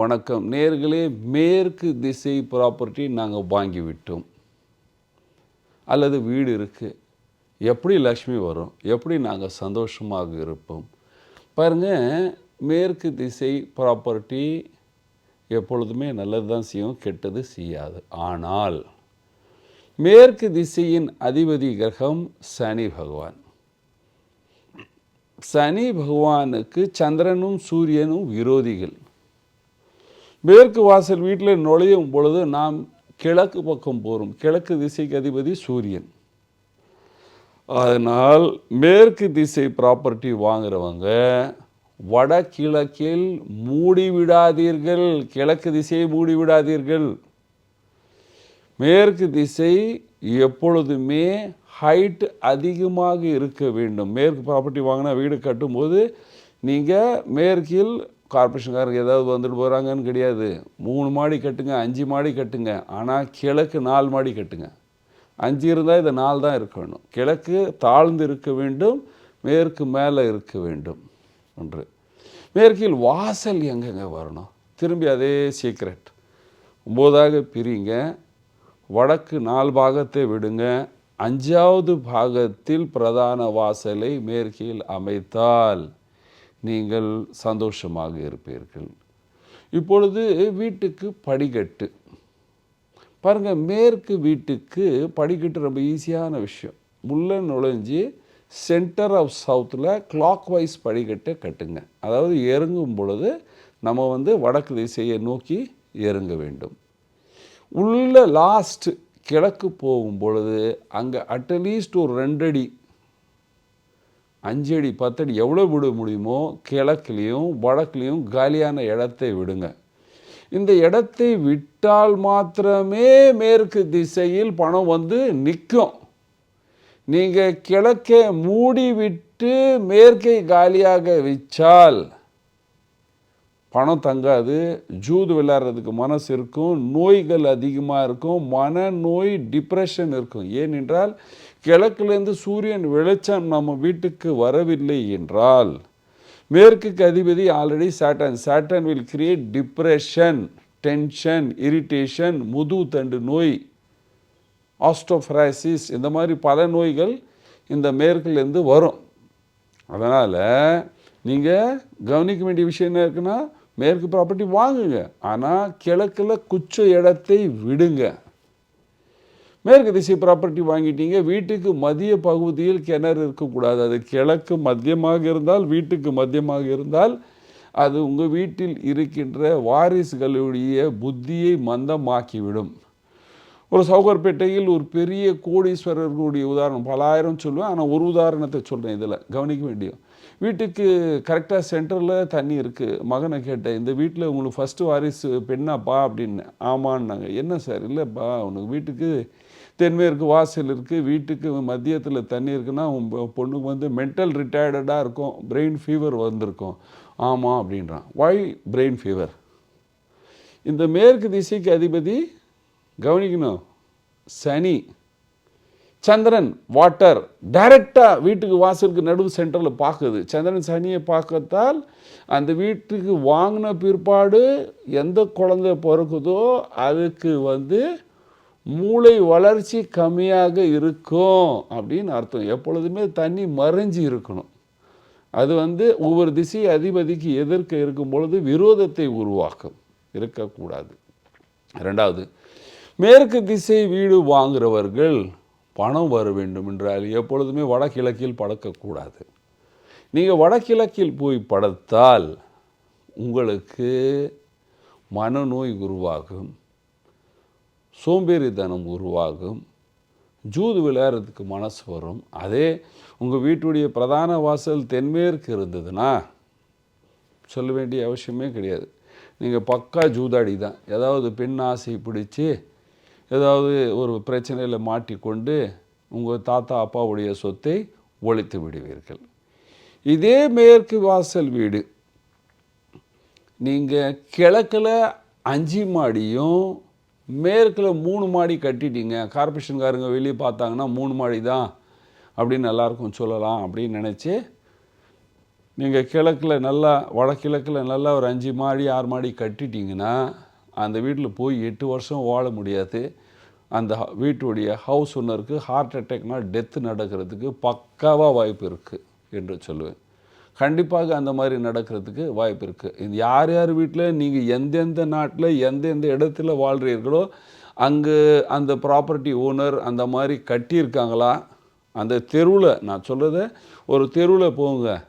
வணக்கம். நேர்களே மேற்கு திசை ப்ராப்பர்ட்டி நாங்கள் வாங்கிவிட்டோம். அல்லது வீடு இருக்குது எப்படி லக்ஷ்மி வரும்? எப்படி நாங்கள் சந்தோஷமாக இருப்போம்? பாருங்க மேற்கு திசை ப்ராப்பர்ட்டி எப்பொழுதுமே நல்லது தான் செய்யும் கெட்டது செய்யாது. ஆனால் மேற்கு திசையின் அதிபதி கிரகம் சனி பகவான். சனி பகவானுக்கு சந்திரனும் சூரியனும் விரோதிகள். மேற்கு வாசல் வீட்டில் நுழையும் பொழுது நாம் கிழக்கு பக்கம் போகிறோம் கிழக்கு திசைக்கு அதிபதி சூரியன். அதனால் மேற்கு திசை ப்ராப்பர்ட்டி வாங்குறவங்க வடகிழக்கில் மூடி விடாதீர்கள் கிழக்கு திசையை மூடி விடாதீர்கள் மேற்கு திசை எப்பொழுதுமே ஹைட் அதிகமாக இருக்க வேண்டும். மேற்கு ப்ராப்பர்ட்டி வாங்கினா வீடு கட்டும்போது நீங்கள் மேற்கில் கார்பரேஷன்காரங்க ஏதாவது வந்துட்டு போகிறாங்கன்னு கிடையாது. மூணு மாடி கட்டுங்க அஞ்சு மாடி கட்டுங்க. ஆனால் கிழக்கு நாலு மாடி கட்டுங்க. அஞ்சு இருந்தால் இது நாலு தான் இருக்க வேண்டும். கிழக்கு தாழ்ந்து இருக்க வேண்டும் மேற்கு மேலே இருக்க வேண்டும். ஒன்று. மேற்கில் வாசல் எங்கெங்க வரணும்? திரும்பி அதே சீக்ரெட் ஒம்போதாக பிரிங்க. வடக்கு நாலு பாகத்தை விடுங்க. அஞ்சாவது பாகத்தில் பிரதான வாசலை மேற்கில் அமைத்தால். நீங்கள் சந்தோஷமாக இருப்பீர்கள். இப்பொழுது வீட்டுக்கு படிக்கட்டு. பாருங்கள் மேற்கு வீட்டுக்கு படிக்கட்டு ரொம்ப ஈஸியான விஷயம். முள்ள நுழைஞ்சி சென்டர் ஆஃப் சவுத்தில் கிளாக் வைஸ் படிக்கட்டை கட்டுங்க. அதாவது இறங்கும் பொழுது நம்ம வந்து வடக்கு திசையை நோக்கி இறங்க வேண்டும். உள்ள லாஸ்ட் கிழக்கு போகும் பொழுது அங்கே அட்லீஸ்ட் ஒரு ரெண்டடி அஞ்சடி பத்தடி எவ்வளோ விட முடியுமோ கிழக்குலேயும் வடக்குலேயும் காலியான இடத்தை விடுங்க. இந்த இடத்தை விட்டால் மாத்திரமே மேற்கு திசையில் பணம் வந்து நிற்கும். நீங்கள் கிழக்கே மூடி விட்டு மேற்கை காலியாக வச்சால் பணம் தங்காது ஜூது விளையாடுறதுக்கு மனசு இருக்கும் நோய்கள் அதிகமாக இருக்கும் மனநோய் டிப்ரெஷன் இருக்கும். ஏனென்றால் கிழக்குலேருந்து சூரியன் வெளிச்சம் நம்ம வீட்டுக்கு வரவில்லை என்றால் மேற்குக்கு அதிபதி already Saturn Saturn will create depression tension irritation முது தண்டு நோய் ஆஸ்டோஃப்ராசிஸ் இந்த மாதிரி பல நோய்கள் இந்த மேற்குலேருந்து வரும். அதனால் நீங்கள் கவனிக்க வேண்டிய விஷயம் என்ன இருக்குன்னா மேற்கு ப்ராப்பர்ட்டி வாங்குங்க. ஆனால் கிழக்கில் குச்ச இடத்தை விடுங்க. மேற்கு திசை ப்ராப்பர்ட்டி வாங்கிட்டீங்க வீட்டுக்கு மதிய பகுதியில் கிணறு இருக்கக்கூடாது. அது கிழக்கு மத்தியமாக இருந்தால் வீட்டுக்கு மத்தியமாக இருந்தால் அது உங்கள் வீட்டில் இருக்கின்ற வாரிசுகளுடைய புத்தியை மந்தமாக்கிவிடும். ஒரு சவுகர்பேட்டையில் ஒரு பெரிய கோடீஸ்வரர்களுடைய உதாரணம் பலாயிரம் சொல்லுவேன் ஆனால் ஒரு உதாரணத்தை சொல்கிறேன் இதில் கவனிக்க வேண்டிய வீட்டுக்கு கரெக்டாக சென்டரில் தண்ணி இருக்குது மகனை கேட்டேன் இந்த வீட்டில் உங்களுக்கு ஃபஸ்ட்டு வாரிசு பெண்ணாப்பா? அப்படின்னு. ஆமான்னாங்க. என்ன சார் இல்லைப்பா உனக்கு வீட்டுக்கு தென்மேற்கு வாசல் இருக்குது வீட்டுக்கு மதியத்தில் தண்ணி இருக்குன்னா உன் பொண்ணுக்கு வந்து மென்டல் ரிட்டையர்டாக இருக்கும். பிரெயின் ஃபீவர் வந்திருக்கும். ஆமாம் அப்படின்றான். வை பிரெயின் ஃபீவர் இந்த மேற்கு திசைக்கு அதிபதி கவனிக்கணும். சனி சந்திரன் வாட்டர் டைரெக்டாக வீட்டுக்கு வாசலுக்கு நடுவு சென்டரில் பார்க்குது. சந்திரன் சனியை பார்க்கத்தால் அந்த வீட்டுக்கு வாங்கின பிற்பாடு எந்த குழந்தை பிறக்குதோ அதுக்கு வந்து மூளை வளர்ச்சி கம்மியாக இருக்கும் அப்படின்னு அர்த்தம். எப்பொழுதுமே தண்ணி மறைஞ்சு இருக்கணும். அது வந்து ஒவ்வொரு திசை அதிபதிக்கு எதிர்க்க இருக்கும் பொழுது விரோதத்தை உருவாக்கும். இருக்கக்கூடாது. ரெண்டாவது மேற்கு திசை வீடு வாங்குகிறவர்கள் பணம் வர வேண்டும் என்றால் எப்பொழுதுமே வடகிழக்கில் படக்கக்கூடாது. நீங்கள் வடகிழக்கில் போய் படுத்தால் உங்களுக்கு மனநோய் உருவாகும் சோம்பேறித்தனம் உருவாகும் ஜூது விளையாடுறதுக்கு மனசு வரும். அதே உங்கள் வீட்டுடைய பிரதான வாசல் தென்மேற்கு இருந்ததுன்னா சொல்ல வேண்டிய அவசியமே கிடையாது. நீங்கள் பக்கா ஜூதாடி தான். ஏதாவது பெண் ஆசை பிடிச்சி ஏதாவது ஒரு பிரச்சனையில் மாட்டிக்கொண்டு உங்கள் தாத்தா அப்பாவுடைய சொத்தை ஒழித்து விடுவீர்கள். இதே மேற்கு வாசல் வீடு. நீங்கள் கிழக்கில் அஞ்சு மாடியும் மேற்கில் மூணு மாடி கட்டிட்டீங்க. கார்பரேஷன்காரங்க வெளியே பார்த்தாங்கன்னா மூணு மாடி தான் அப்படின்னு எல்லாருக்கும் சொல்லலாம் அப்படின்னு நினச்சி நீங்கள் கிழக்கில் நல்லா வடகிழக்கில் நல்லா ஒரு அஞ்சு மாடி ஆறு மாடி கட்டிட்டீங்கன்னா அந்த வீட்டில் போய் எட்டு வருஷம் வாழ முடியாது. அந்த ஹ- வீட்டுடைய ஹவுஸ் ஓனருக்கு ஹார்ட் அட்டாக்னால் டெத்து நடக்கிறதுக்கு பக்காவாக வாய்ப்பு இருக்குது என்று சொல்லுவேன். கண்டிப்பாக அந்த மாதிரி நடக்கிறதுக்கு வாய்ப்பு இருக்குது இது யார் யார் வீட்டில் நீங்கள் எந்தெந்த நாட்டில் எந்தெந்த இடத்துல வாழ்கிறீர்களோ அங்கே அந்த ப்ராப்பர்ட்டி ஓனர் அந்த மாதிரி கட்டியிருக்காங்களா அந்த தெருவில் நான் சொல்கிறத ஒரு தெருவில் போங்க.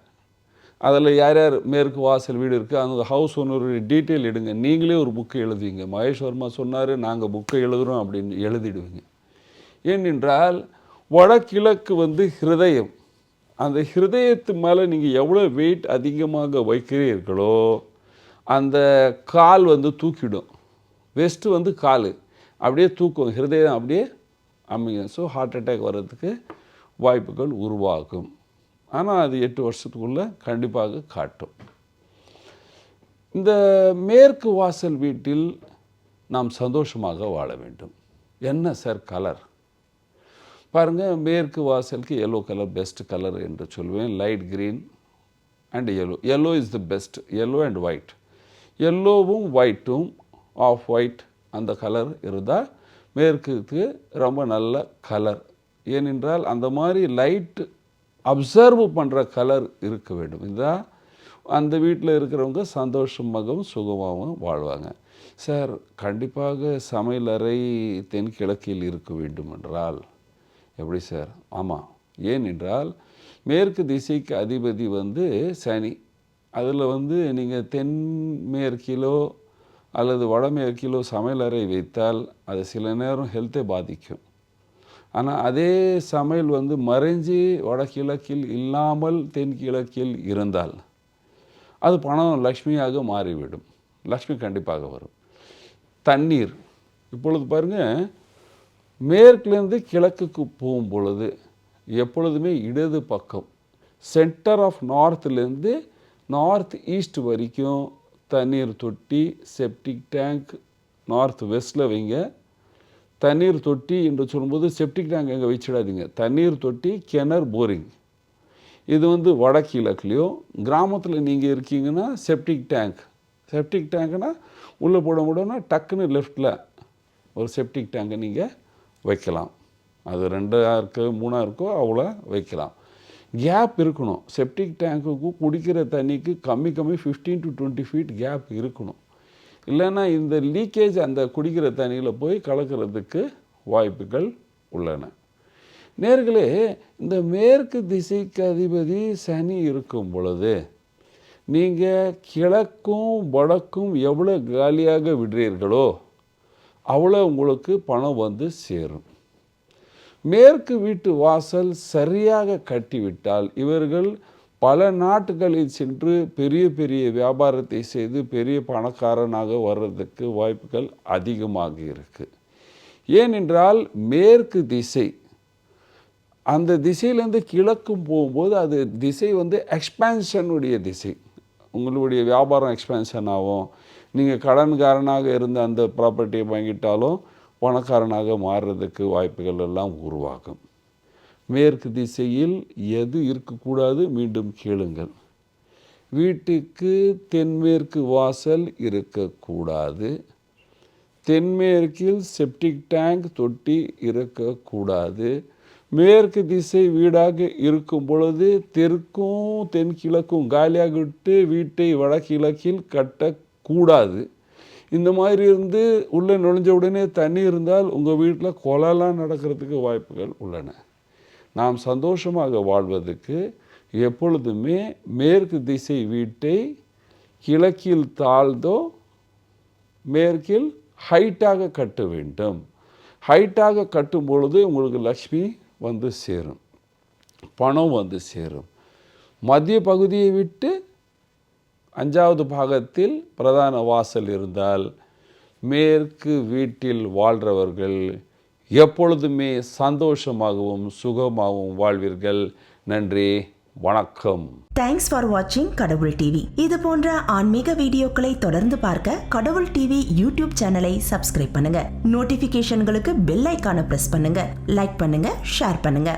அதில் யார் யார் மேற்கு வாசல் வீடு இருக்குது அந்த ஹவுஸ் ஓனருடைய டீட்டெயில் எடுங்க. நீங்களே ஒரு புக்கு எழுதுவீங்க. மகேஷ் வர்மா சொன்னார் நாங்கள் புக்கை எழுதுகிறோம் அப்படின்னு எழுதிடுவீங்க. ஏனென்றால் வடகிழக்கு வந்து ஹிருதயம். அந்த ஹிருதயத்து மேலே நீங்கள் எவ்வளோ வெயிட் அதிகமாக வைக்கிறீர்களோ அந்த கால் வந்து தூக்கிடும். வெஸ்ட்டு வந்து கால். அப்படியே தூக்கும். ஹிருதயம் அப்படியே அமையும். ஸோ ஹார்ட் அட்டாக் வர்றதுக்கு வாய்ப்புகள் உருவாகும். ஆனால் அது எட்டு வருஷத்துக்குள்ளே கண்டிப்பாக காட்டும். இந்த மேற்கு வாசல் வீட்டில் நாம் சந்தோஷமாக வாழ வேண்டும். என்ன சார் கலர்? பாருங்கள் மேற்கு வாசலுக்கு எல்லோ கலர் பெஸ்ட் கலர் என்று சொல்வேன். Light green and yellow yellow is the best yellow and white எல்லோவும் ஒயிட்டும் ஆஃப் ஒயிட் அந்த கலர் இருந்தால் மேற்குக்கு ரொம்ப நல்ல கலர் ஏனென்றால் அந்த மாதிரி லைட் அப்சர்வ் பண்ணுற கலர் இருக்க வேண்டும். இதுதான் அந்த வீட்டில் இருக்கிறவங்க சந்தோஷமாகவும் சுகமாகவும் வாழ்வாங்க. சார் கண்டிப்பாக சமையலறை தென்கிழக்கில் இருக்க வேண்டும் என்றால் எப்படி சார்? ஆமாம் ஏனென்றால் மேற்கு திசைக்கு அதிபதி வந்து சனி. அதில் வந்து நீங்கள் தென்மேற்கிலோ அல்லது வடமேற்கிலோ சமையலறை வைத்தால் அது சில நேரம் ஹெல்த்தை பாதிக்கும். ஆனால் அதே சமையல் வந்து மறைஞ்சு வடகிழக்கில் இல்லாமல் தென்கிழக்கில் இருந்தால் அது பணம் லக்ஷ்மியாக மாறிவிடும். லக்ஷ்மி கண்டிப்பாக வரும். தண்ணீர் இப்பொழுது பாருங்கள் மேற்குலேருந்து கிழக்குக்கு போகும் பொழுது எப்பொழுதுமே இடது பக்கம் சென்டர் ஆஃப் நார்த்துலேருந்து நார்த் ஈஸ்ட் வரைக்கும் தண்ணீர் தொட்டி செப்டிக் டேங்க் நார்த் வெஸ்ட்டில் வைங்க. தண்ணீர் தொட்டி என்று சொல்லும்போது செப்டிக் டேங்க் எங்கே வச்சிடாதீங்க. தண்ணீர் தொட்டி கிணறு போரிங் இது வந்து வடகிழக்குலையும் கிராமத்தில் நீங்கள் இருக்கீங்கன்னா செப்டிக் டேங்க் செப்டிக் டேங்க்னா உள்ளே போட முடியும்னா டக்குன்னு லெஃப்டில் ஒரு செப்டிக் டேங்கை நீங்கள் வைக்கலாம். அது ரெண்டாக இருக்கோ மூணாக இருக்கோ அவ்வளோ வைக்கலாம். கேப் இருக்கணும். செப்டிக் டேங்க்குக்கும் குடிக்கிற தண்ணிக்கு கம்மி கம்மி 15 டு டுவெண்ட்டி ஃபீட் கேப் இருக்கணும். இல்லைன்னா இந்த லீக்கேஜ் அந்த குடிக்கிற தண்ணியில் போய் கலக்கிறதுக்கு வாய்ப்புகள் உள்ளன. நேர்களே இந்த மேற்கு திசைக்கு அதிபதி சனி இருக்கும் பொழுது நீங்கள் கிழக்கும் வடக்கும் எவ்வளோ காலியாக விடுறீர்களோ அவ்வளோ உங்களுக்கு பணம் வந்து சேரும். மேற்கு வீட்டு வாசல் சரியாக கட்டிவிட்டால் இவர்கள் பல நாட்டுகளில் சென்று பெரிய பெரிய வியாபாரத்தை செய்து பெரிய பணக்காரனாக வர்றதுக்கு வாய்ப்புகள் அதிகமாக இருக்குது ஏனென்றால் மேற்கு திசை அந்த திசையிலேருந்து கிழக்கும் போகும்போது அது திசை வந்து எக்ஸ்பேன்ஷனுடைய திசை. உங்களுடைய வியாபாரம் எக்ஸ்பேன்ஷன் ஆகும். நீங்கள் கடன்காரனாக இருந்த அந்த ப்ராப்பர்ட்டியை வாங்கிட்டாலும் பணக்காரனாக மாறுறதுக்கு வாய்ப்புகள் எல்லாம் உருவாகும். மேற்கு திசையில் எது இருக்கக்கூடாது மீண்டும் கேளுங்கள். வீட்டுக்கு தென்மேற்கு வாசல் இருக்கக்கூடாது. தென்மேற்கில் செப்டிக் டேங்க் தொட்டி இருக்கக்கூடாது. மேற்கு திசை வீடாக இருக்கும் பொழுது தெற்கும் தென்கிழக்கும் காலியாக விட்டு வீட்டை வடகிழக்கில் கட்டக்கூடாது. இந்த மாதிரி இருந்து உள்ளே நுழைஞ்ச உடனே தண்ணி இருந்தால் உங்கள் வீட்டில் கொலலாம் நடக்கிறதுக்கு வாய்ப்புகள் உள்ளன. நாம் சந்தோஷமாக வாழ்வதற்கு எப்பொழுதுமே மேற்கு திசை வீட்டை கிழக்கில் தாழ்ந்தோ மேற்கில் ஹைட்டாக கட்ட வேண்டும். ஹைட்டாக கட்டும் பொழுது உங்களுக்கு லக்ஷ்மி வந்து சேரும். பணம் வந்து சேரும். மத்திய பகுதியை விட்டு அஞ்சாவது பாகத்தில் பிரதான வாசல் இருந்தால் மேற்கு வீட்டில் வாழ்கிறவர்கள் எப்பொழுதுமே சந்தோஷமாகவும் சுகமாகவும் வாழ்வீர்கள். நன்றி வணக்கம். தேங்க்ஸ் ஃபார் வாட்சிங் கடவுள் டிவி இது போன்ற ஆன்மீக வீடியோக்களை தொடர்ந்து பார்க்க கடவுள் டிவி யூடியூப் சேனலை சப்ஸ்கிரைப் பண்ணுங்க. நோட்டிபிகேஷன்களுக்கு பெல் ஐக்கான பிரஸ் பண்ணுங்க. லைக் பண்ணுங்க ஷேர் பண்ணுங்க.